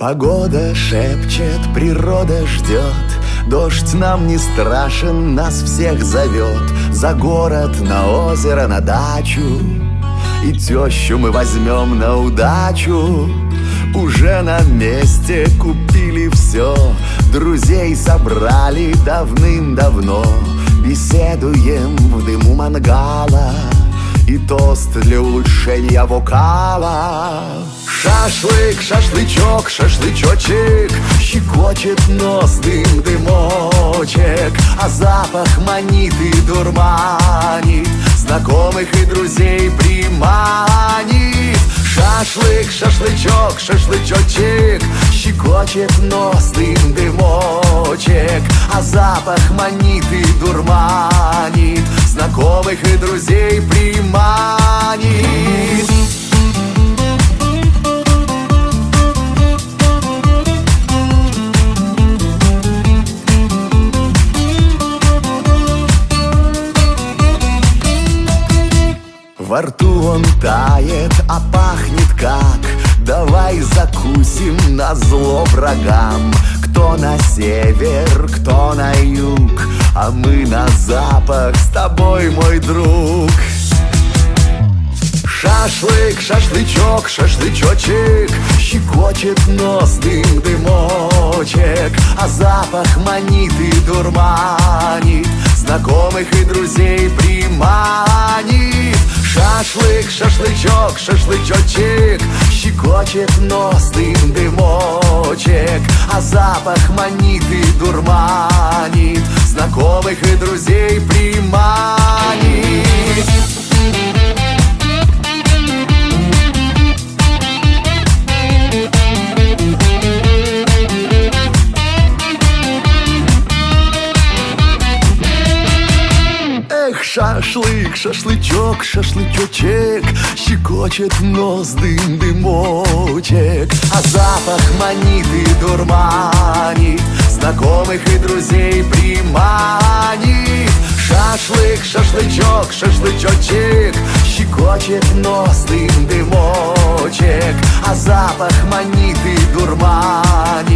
Погода шепчет, природа ждет. Дождь нам не страшен, нас всех зовет. За город, на озеро, на дачу. И тещу мы возьмем на удачу. Уже на месте купили все Друзей собрали давным-давно. Беседуем в дыму мангала. И тост для улучшения вокала Шашлык, шашлычок, шашлычочек Щекочет нос, дым, дымочек А запах манит и дурманит Знакомых и друзей приманит. Шашлык, шашлычок, шашлычочек Щекочет нос, дым, дымочек А запах манит и дурманит Знакомых и друзей приманит Во рту он тает, а пахнет как. Давай закусим на зло врагам. Кто на север, кто на юг А мы на запах с тобой, мой друг. Шашлык, шашлычок, шашлычочек Щекочет нос, дым, дымочек А запах манит и дурманит Знакомых и друзей приманит Шашлык, шашлычок, шашлычочек Щекочет нос, дым, дымочек А запах манит и дурманит Знакомых и друзей приманит Эх, шашлык, шашлычок, шашлычочек Щекочет нос, дым, дымочек. А запах манит и дурманит Знакомых и друзей приманит. Шашлык, шашлычок, шашлычочек Щекочет нос, дым, дымочек. А запах манит и дурманит